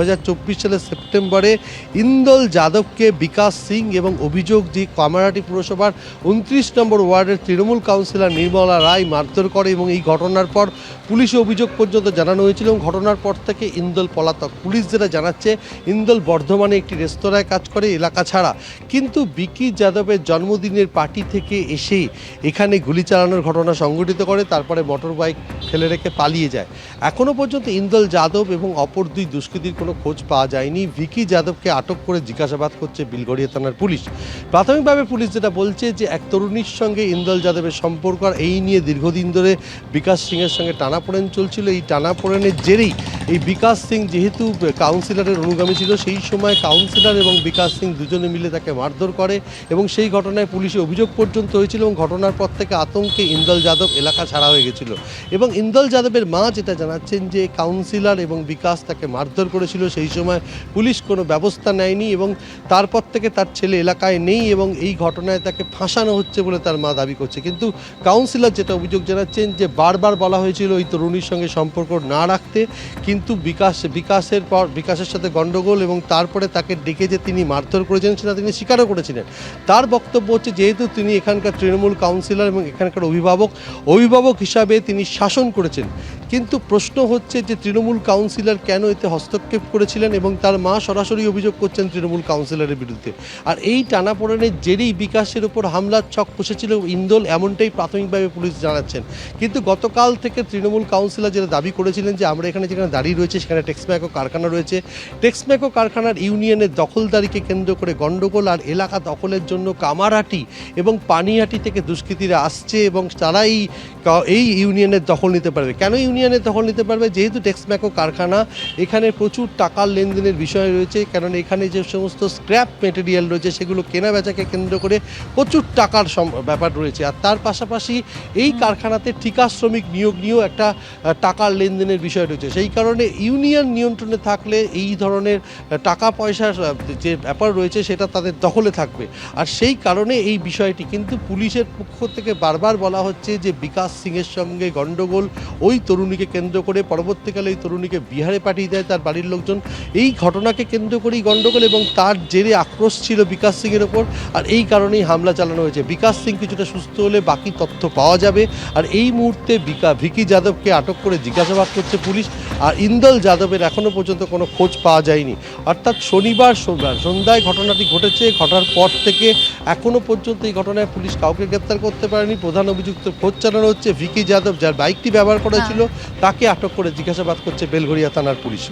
সালের সেপ্টেম্বরে ইন্দল যাদবকে বিকাশ সিং এবং অভিযোগ যে কামারহাটি পুরসভার উনত্রিশ নম্বর ওয়ার্ডের তৃণমূল কাউন্সিলর নির্মলা রায় মারধর করে এবং এই ঘটনার পর পুলিশে অভিযোগ পর্যন্ত জানানো হয়েছিল এবং ঘটনার পর থেকে ইন্দল পলাতক পুলিশ যেটা জানাচ্ছে, ইন্দল বর্ধমানে একটি রেস্তোরাঁয় কাজ করে এলাকা ছাড়া। কিন্তু বিকি যাদবের জন্মদিনের পার্টি থেকে এসে এখানে গুলি চালানোর ঘটনা সংঘটিত করে, তারপরে মোটর বাইক ফেলে রেখে পালিয়ে যায়। এখনও পর্যন্ত ইন্দল যাদব এবং অপর দুই দুষ্কৃতীর খোঁজ পাওয়া যায়নি। ভিকি যাদবকে আটক করে জিজ্ঞাসাবাদ করছে বিলগড়িয়া থানার পুলিশ। প্রাথমিকভাবে পুলিশ যেটা বলছে যে, এক তরুণীর সঙ্গে ইন্দল যাদবের সম্পর্ক আর এই নিয়ে দীর্ঘদিন ধরে বিকাশ সিংয়ের সঙ্গে টানাপোড়েন চলছিল। এই টানাপোড়েনের জেরেই এই বিকাশ সিং যেহেতু কাউন্সিলরের অনুগামী ছিল, সেই সময় কাউন্সিলর এবং বিকাশ সিং দুজনে মিলে তাকে মারধর করে এবং সেই ঘটনায় পুলিশে অভিযোগ পর্যন্ত হয়েছিল এবং ঘটনার পর থেকে আতঙ্কে ইন্দল যাদব এলাকা ছাড়া হয়ে গেছিল। এবং ইন্দল যাদবের মা যেটা জানাচ্ছেন যে কাউন্সিলর এবং বিকাশ তাকে মারধর করেছিল, সেই সময় পুলিশ কোনো ব্যবস্থা নেয়নি এবং তারপর থেকে তার ছেলে এলাকায় নেই এবং এই ঘটনায় তাকে ফাঁসানো হচ্ছে বলে তার মা দাবি করছে। কিন্তু কাউন্সিলর যেটা অভিযোগ জানাচ্ছেন যে বারবার বলা হয়েছিল ওই তরুণীর সঙ্গে সম্পর্ক না রাখতে, কিন্তু বিকাশ, বিকাশের পর, বিকাশের সাথে গণ্ডগোল এবং তারপরে তাকে ডেকে যে তিনি মারধর করেছেন সেটা তিনি স্বীকারও করেছিলেন। তার বক্তব্য হচ্ছে যেহেতু তিনি এখানকার তৃণমূল কাউন্সিলর এবং এখানকার অভিভাবক অভিভাবক হিসাবে তিনি শাসন করেছেন। কিন্তু প্রশ্ন হচ্ছে যে তৃণমূল কাউন্সিলর কেন এতে হস্তক্ষেপ করেছিলেন এবং তার মা সরাসরি অভিযোগ করছেন তৃণমূল কাউন্সিলরের বিরুদ্ধে। আর এই টানাপোড়েনের জেরেই বিকাশের উপর হামলার ছক কষেছিল ইন্দোল, এমনটাই প্রাথমিকভাবে পুলিশ জানাচ্ছেন। কিন্তু গতকাল থেকে তৃণমূল কাউন্সিলর যেটা দাবি করেছিলেন যে আমরা এখানে যেখানে দাঁড়িয়ে রয়েছে, সেখানে টেক্সম্যাকো কারখানা রয়েছে। টেক্সম্যাকো কারখানার ইউনিয়নের দখলদারিকে কেন্দ্র করে গণ্ডগোল আর এলাকা দখলের জন্য কামারহাটি এবং পানিহাটি থেকে দুষ্কৃতীরা আসছে এবং তারা এই এই ইউনিয়নের দখল নিতে পারবে। কেন ইউনিয়নের দখল নিতে পারবে? যেহেতু টেক্সম্যাকো কারখানা, এখানে প্রচুর টাকার লেনদেনের বিষয় রয়েছে কারণ এখানে যে সমস্ত স্ক্র্যাপ মেটেরিয়াল রয়েছে, সেগুলো কেনা বেচাকে কেন্দ্র করে প্রচুর টাকার ব্যাপার রয়েছে। আর তার পাশাপাশি এই কারখানাতে ঠিকা শ্রমিক নিয়োগ নিয়েও একটা টাকার লেনদেনের বিষয় রয়েছে। সেই কারণে ইউনিয়ন নিয়ন্ত্রণে থাকলে এই ধরনের টাকা পয়সার যে ব্যাপার রয়েছে সেটা তাদের দখলে থাকবে। আর সেই কারণে এই বিষয়টি কিন্তু পুলিশের পক্ষ থেকে বারবার বলা হচ্ছে যে বিকাশ সিংয়ের সঙ্গে গণ্ডগোল ওই তরুণীকে কেন্দ্র করে পরবর্তীকালে এই তরুণীকে বিহারে পাঠিয়ে দেয় তার বাড়ির লোকজন। এই ঘটনাকে কেন্দ্র করেই গণ্ডগোল এবং তার জেরে আক্রোশ ছিল বিকাশ সিংয়ের ওপর। আর এই কারণেই হামলা চালানো হয়েছে। বিকাশ সিং কিছুটা সুস্থ হলে বাকি তথ্য পাওয়া যাবে। আর এই মুহূর্তে বিকা ভিকি যাদবকে আটক করে জিজ্ঞাসাবাদ করছে পুলিশ। আর ইন্দল যাদবের এখনও পর্যন্ত কোনো খোঁজ পাওয়া যায়নি। অর্থাৎ শনিবার সোমবার সন্ধ্যায় ঘটনাটি ঘটেছে ঘটার পর থেকে এখনও পর্যন্ত এই ঘটনায় পুলিশ কাউকে গ্রেপ্তার করতে পারেনি। প্রধান অভিযুক্ত খোঁজ চালানো হচ্ছে ভিকি যাদব যার বাইকটি ব্যবহার করেছিল তাকে আটক করে জিজ্ঞাসাবাদ করছে বেলঘরিয়া থানার পুলিশ।